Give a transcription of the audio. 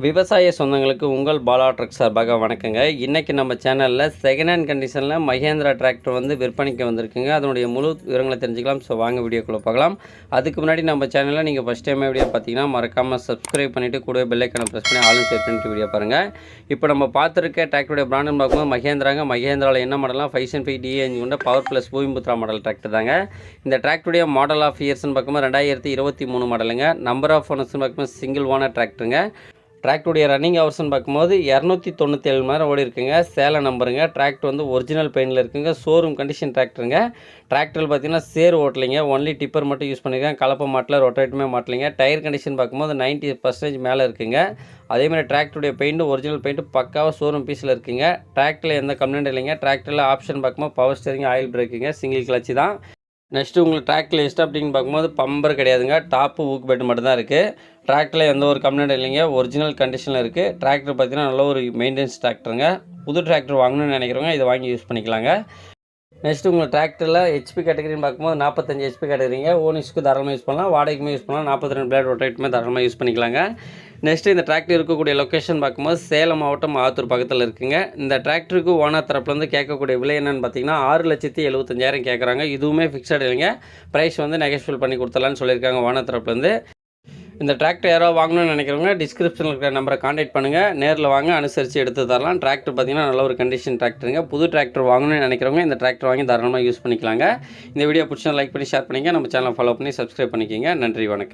விவசாய சொந்தங்களுக்கு உங்கள் பாலா ட்ரக் சார்பாக வணக்கங்க. இன்றைக்கி நம்ம சேனலில் செகண்ட் ஹேண்ட் கண்டிஷனில் மகேந்திரா டிராக்டர் வந்து விற்பனைக்கு வந்திருக்குங்க. அதனுடைய முழு விவரங்களை தெரிஞ்சுக்கலாம். ஸோ வாங்க வீடியோக்குள்ளே பார்க்கலாம் அதுக்கு முன்னாடி நம்ம சேனலில் நீங்கள் ஃபஸ்ட் டைமே வீடியோ பார்த்தீங்கன்னா மறக்காமல் சப்ஸ்கிரைப் பண்ணிவிட்டு கூட பெல்லைக்கான ப்ரெஸ் பண்ணி ஆளும் செட் பண்ணிட்டு வீடியோ பாருங்கள் இப்போ நம்ம பார்த்துருக்க டிராக்டருடைய பிராண்டுன்னு பார்க்கும்போது மகேந்திராங்க. மகேந்திராவில் என்ன மாடலாம் ஃபைவ் சென் ஃபைவ் டிஏஞ்சு கொண்ட power plus Bhoomiputra model tractor தாங்க. இந்த டிராக்டருடைய மாடல் ஆஃப் இயர்ஸ்னு பார்க்கும்போது ரெண்டாயிரத்தி இருபத்தி மூணு மாடலுங்க நம்பர் ஆஃப் ஓனர்ஸ்னு பார்க்கும்போது சிங்கிள் ஓனர் டிராக்டருங்க டிராக்டருடைய ரன்னிங் ஹவர்ஸ்னு பார்க்கும்போது இரநூத்தி தொண்ணூற்றி ஏழு மணி நேரம் ஓடி இருக்குங்க. சேலை நம்பருங்க டிராக்டர் வந்து ஒரிஜினல் பெயினில் இருக்குங்க. ஷோரூம் கண்டிஷன் டிராக்டருங்க ட்ராக்டர் பார்த்தீங்கன்னா சேர் ஓட்டலைங்க. ஒன்லி டிப்பர் மட்டும் யூஸ் பண்ணியிருக்கேன் கலப்பை மாட்டில் ரொட்டேட்டுமே மாட்டலைங்க. டயர் கண்டிஷன் பார்க்கும்போது 90% பர்சன்டேஜ் மேலே இருக்குங்க. அதேமாதிரி டிராக்டருடைய பெயிண்ட்டு ஒரிஜினல் பெயிண்ட்டு பக்காவாக ஷோரூம் பீஸில் இருக்குங்க. டிராக்டரில் எந்த கம்ப்ளைண்ட் இல்லைங்க. டிராக்டரில் ஆப்ஷன் பார்க்கும்போது பவர் ஸ்டேரிங் ஆயில் பிரேக்குங்க சிங்கிள் கிளச்சு தான். நெக்ஸ்ட்டு உங்களுக்கு ட்ராக் லிஸ்ட் அப்படின்னு பார்க்கும்போது பம்பர் கிடையாதுங்க. டாப்பு ஊக்கு பெட்டு மட்டும் தான் இருக்குது டிராக்டரில் எந்த ஒரு கம்ப்ளைண்ட் இல்லைங்க. ஒரிஜினல் கண்டிஷனில் இருக்குது டிராக்டர் பார்த்தீங்கன்னா நல்ல ஒரு மெயின்டெனன்ஸ் டிராக்டருங்க புது டிராக்டர் வாங்கணும்னு நினைக்கிறவங்க இதை வாங்கி யூஸ் பண்ணிக்கலாங்க. நெக்ஸ்ட் உங்கள் டிராக்டரில் ஹெச்பி கேட்டகரின்னு பார்க்கும்போது நாற்பத்தஞ்சு ஹெச்பி கேட்டகரிங்க ஓனிஸ்க்கு தாராளமாக யூஸ் பண்ணலாம். வாடகைக்குமே யூஸ் பண்ணலாம். நாற்பத்தி ரெண்டு பிளேட் ரொட்டேட்டுமே தாராளமாக யூஸ் பண்ணிக்கலாங்க. நெக்ஸ்ட்டு இந்த டிராக்டர் இருக்கக்கூடிய லொக்கேஷன் பார்க்கும்போது சேலம் மாவட்டம் ஆத்தூர் பக்கத்தில் இருக்குங்க. இந்த டிராக்டருக்கு ஓனர் தரப்புலேருந்து கேட்கக்கூடிய விலை என்னென்னு பார்த்தீங்கன்னா ஆறு லட்சத்தி எழுபத்தஞ்சாயிரம் கேட்குறாங்க. இதுவுமே ஃபிக்ஸட் இல்லைங்க. ப்ரைஸ் வந்து நெகஸ்பிள் பண்ணி கொடுத்துலான்னு சொல்லியிருக்காங்க ஓனர் தரப்புலேருந்து இந்த டிராக்டர் யாராவது வாங்கணும்னு நினைக்கிறவங்க டிஸ்கிரிப்ஷனில் இருக்கிற நம்பரை காண்டாக்ட் பண்ணுங்கள் நேரில் வாங்க அனுசரித்து எடுத்து தரலாம். டிராக்டர் பார்த்தீங்கன்னா நல்ல ஒரு கண்டிஷன் டிராக்டருங்க புது டிராக்டர் வாங்கணும்னு நினைக்கிறவங்க இந்த டிராக்டர் வாங்கி தாராளமாக யூஸ் பண்ணிக்கலாங்க. இந்த வீடியோ பிடிச்சா லைக் பண்ணி ஷேர் பண்ணிங்க நம்ம சேனலை ஃபாலோ பண்ணி சப்ஸ்கிரைப் பண்ணிக்கோங்க. நன்றி வணக்கம்.